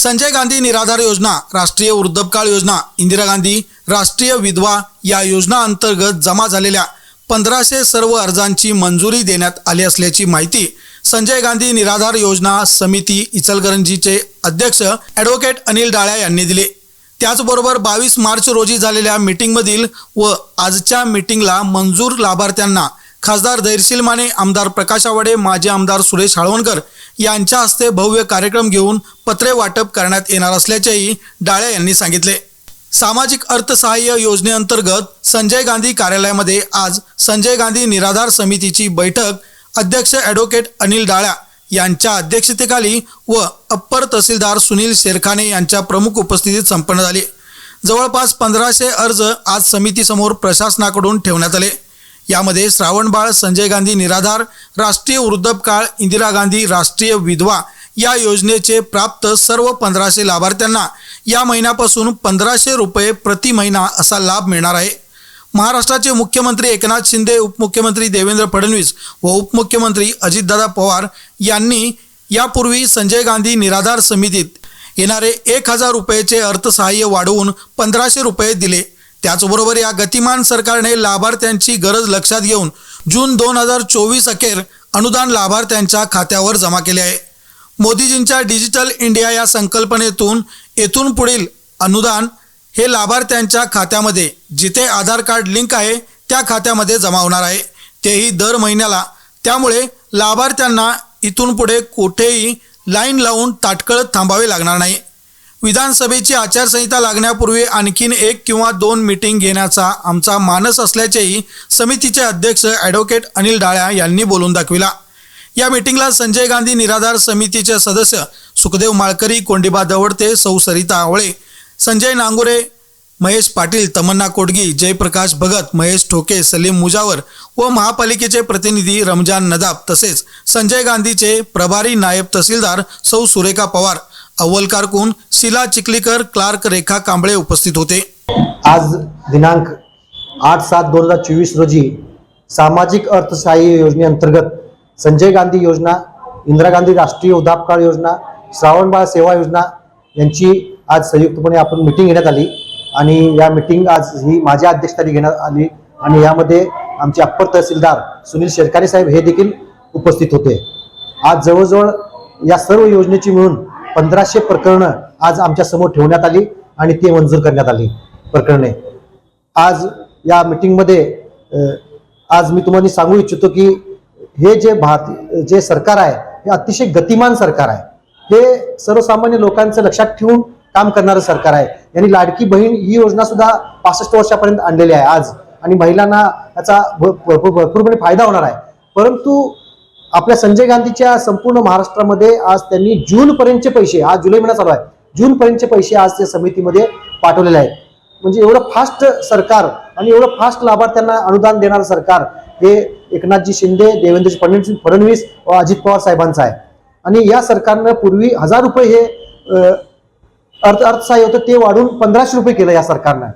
संजय गांधी निराधार योजना राष्ट्रीय वृद्धपकाळ योजना इंदिरा गांधी राष्ट्रीय विधवा या योजना अंतर्गत जमा झालेल्या पंधराशे सर्व अर्जांची मंजुरी देण्यात आली असल्याची माहिती संजय गांधी निराधार योजना समिती इचलकरंजीचे अध्यक्ष ॲडव्होकेट अनिल डाळ्या यांनी दिले. त्याचबरोबर बावीस मार्च रोजी झालेल्या मीटिंगमधील व आजच्या मीटिंगला मंजूर लाभार्थ्यांना खासदार धैर्यशील माने आमदार प्रकाश आवाडे माजी आमदार सुरेश हाळवणकर यांच्या हस्ते भव्य कार्यक्रम घेऊन पत्रे वाटप करण्यात येणार असल्याचेही डाळे यांनी सांगितले. सामाजिक अर्थसहाय्य योजनेअंतर्गत संजय गांधी कार्यालयामध्ये आज संजय गांधी निराधार समितीची बैठक. अध्यक्ष ॲडव्होकेट अनिल डाळ्या यांच्या अध्यक्षतेखाली व अप्पर तहसीलदार सुनील शेरखाने यांच्या प्रमुख उपस्थितीत संपन्न झाली. जवळपास पंधराशे अर्ज आज समितीसमोर प्रशासनाकडून ठेवण्यात आले. यामध्ये श्रावणबाळ संजय गांधी निराधार राष्ट्रीय वृद्धपकाळ इंदिरा गांधी राष्ट्रीय विधवा या योजनेचे प्राप्त सर्व पंधराशे लाभार्थ्यांना या महिन्यापासून पंधराशे रुपये प्रति महिना असा लाभ मिळणार आहे. महाराष्ट्राचे मुख्यमंत्री एकनाथ शिंदे उपमुख्यमंत्री देवेंद्र फडणवीस व उपमुख्यमंत्री अजितदादा पवार यांनी यापूर्वी संजय गांधी निराधार समितीत येणारे एक हजार रुपयेचे अर्थसहाय्य वाढवून पंधराशे रुपये दिले. त्याचबरोबर या गतिमान सरकारने लाभार्थ्यांची गरज लक्षात घेऊन जून दोन हजार चोवीस अखेर अनुदान लाभार्थ्यांच्या खात्यावर जमा केले आहे. मोदीजींच्या डिजिटल इंडिया या संकल्पनेतून येथून पुढील अनुदान हे लाभार्थ्यांच्या खात्यामध्ये जिथे आधार कार्ड लिंक आहे त्या खात्यामध्ये जमा होणार आहे. तेही दर महिन्याला. त्यामुळे लाभार्थ्यांना इथून पुढे कुठेही लाईन लावून ताटकळत थांबावे लागणार नाही. विधानसभेची आचारसंहिता लागण्यापूर्वी आणखीन एक किंवा दोन मीटिंग घेण्याचा आमचा मानस असल्याचेही समितीचे अध्यक्ष ॲडव्होकेट अनिल डाळ्या यांनी बोलून दाखविला. या मीटिंगला संजय गांधी निराधार समितीचे सदस्य सुखदेव माळकरी कोंडिबा दवडते सौ सरिता आवळे संजय नांगुरे महेश पाटील तमन्ना कोडगी जयप्रकाश भगत महेश ठोके सलीम मुजावर व महापालिकेचे प्रतिनिधी रमजान नदाब तसेच संजय गांधीचे प्रभारी नायब तहसीलदार सौ सुरेखा पवार अव्वल कारकून शिला चिखलीकर क्लार्क रेखा कांबळे उपस्थित होते. आज दिनांक आठ सात दोन हजार चोवीस रोजी सामाजिक अर्थसहाय्य योजनेअंतर्गत संजय गांधी योजना इंदिरा गांधी राष्ट्रीय उदापकाळ योजना श्रावणबाळ सेवा योजना यांची आज संयुक्तपणे आपण मिटिंग घेण्यात आली. आणि या मिटिंग आज ही माझ्या अध्यक्षतेखाली घेण्यात आली. आणि यामध्ये आमचे अप्पर तहसीलदार सुनील शेरकारे साहेब हे देखील उपस्थित होते. आज जवळजवळ या सर्व योजनेची मिळून पंधराशे प्रकरणं आज आमच्यासमोर ठेवण्यात आली आणि ती मंजूर करण्यात आली प्रकरणे. आज या मिटिंगमध्ये आज मी तुम्हाला सांगू इच्छितो की हे जे भारत जे सरकार आहे हे अतिशय गतिमान सरकार आहे. हे सर्वसामान्य लोकांचं लक्षात ठेवून काम करणारं सरकार आहे. यांनी लाडकी बहीण ही योजना सुद्धा पासष्ट वर्षापर्यंत आणलेली आहे आज. आणि महिलांना याचा भ- भरपूर भरपूरपणे फायदा होणार आहे. परंतु आपल्या संजय गांधीच्या संपूर्ण महाराष्ट्रामध्ये आज त्यांनी जून पर्यंतचे पैसे आज जुलै महिना चालू आहे जून पर्यंतचे पैसे आज त्या समितीमध्ये पाठवलेले आहेत. म्हणजे एवढं फास्ट सरकार आणि एवढं फास्ट लाभार्थ्यांना अनुदान देणारं सरकार हे एकनाथजी शिंदे देवेंद्रजी फडणवीस फडणवीस व अजित पवार साहेबांचं आहे. आणि या सरकारनं पूर्वी हजार रुपये हे अर्थ अर्थसहाय्य होतं ते वाढून पंधराशे रुपये केलं या सरकारनं.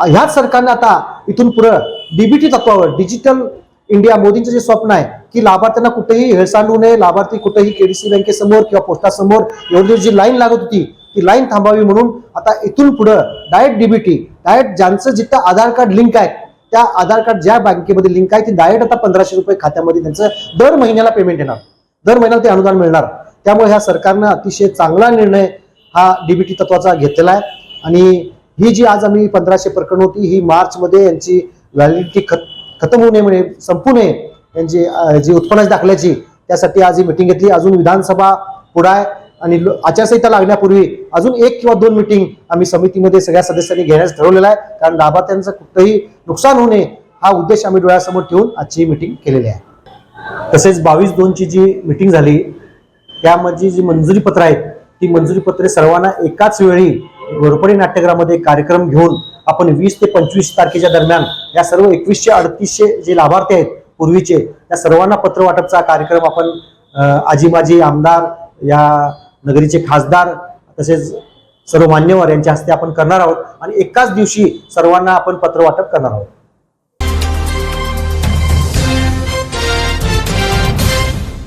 ह्याच सरकारनं आता इथून पुढं डीबीटी तत्वावर डिजिटल इंडिया मोदींचं जे स्वप्न आहे की लाभार्थ्यांना कुठेही हेळसांडू नये लाभार्थी कुठेही केडीसी बँकेसमोर किंवा पोस्टासमोर एवढी जी लाईन लागत होती ती लाईन थांबावी म्हणून आता इथून पुढं डायरेक्ट डीबीटी डायरेक्ट ज्यांचं जिथं आधार कार्ड लिंक आहे त्या आधार कार्ड ज्या बँकेमध्ये लिंक आहे ती डायरेक्ट आता पंधराशे रुपये खात्यामध्ये त्यांचं दर महिन्याला पेमेंट येणार. दर महिन्याला ते अनुदान मिळणार. त्यामुळे ह्या सरकारनं अतिशय चांगला निर्णय हा डीबीटी तत्वाचा घेतलेला आहे. आणि ही जी आज आम्ही पंधराशे प्रकरण होती ही मार्चमध्ये यांची व्हॅलिडिटी खत खतम होऊ नये म्हणजे संपू नये यांची जी उत्पन्नाची दाखल्याची त्यासाठी आज ही मिटिंग घेतली. अजून विधानसभा पुढे आहे आणि आचारसंहिता लागण्यापूर्वी अजून एक किंवा दोन मिटिंग आम्ही समितीमध्ये सगळ्या सदस्यांनी घेण्यास ठरवलेला आहे. कारण लाभार्थ्यांचं कुठंही नुकसान होऊ नये हा उद्देश आम्ही डोळ्यासमोर ठेवून आजची मिटिंग केलेली आहे. तसेच बावीस दोनची जी मिटिंग झाली त्यामध्ये जी मंजुरी पत्र आहेत ती मंजुरी पत्रे सर्वांना एकाच वेळी घोरपडी नाट्यगृहामध्ये कार्यक्रम घेऊन आपण वीस ते पंचवीस तारखेच्या दरम्यान या सर्व एकवीसशे अडतीसशे जे लाभार्थी आहेत पूर्वीचे त्या सर्वांना पत्र वाटपचा कार्यक्रम आपण अं, आजी माजी आमदार या नगरीचे खासदार तसेच सर्व मान्यवर यांच्या हस्ते आपण करणार आहोत. आणि एकाच दिवशी सर्वांना आपण पत्र वाटप करणार आहोत.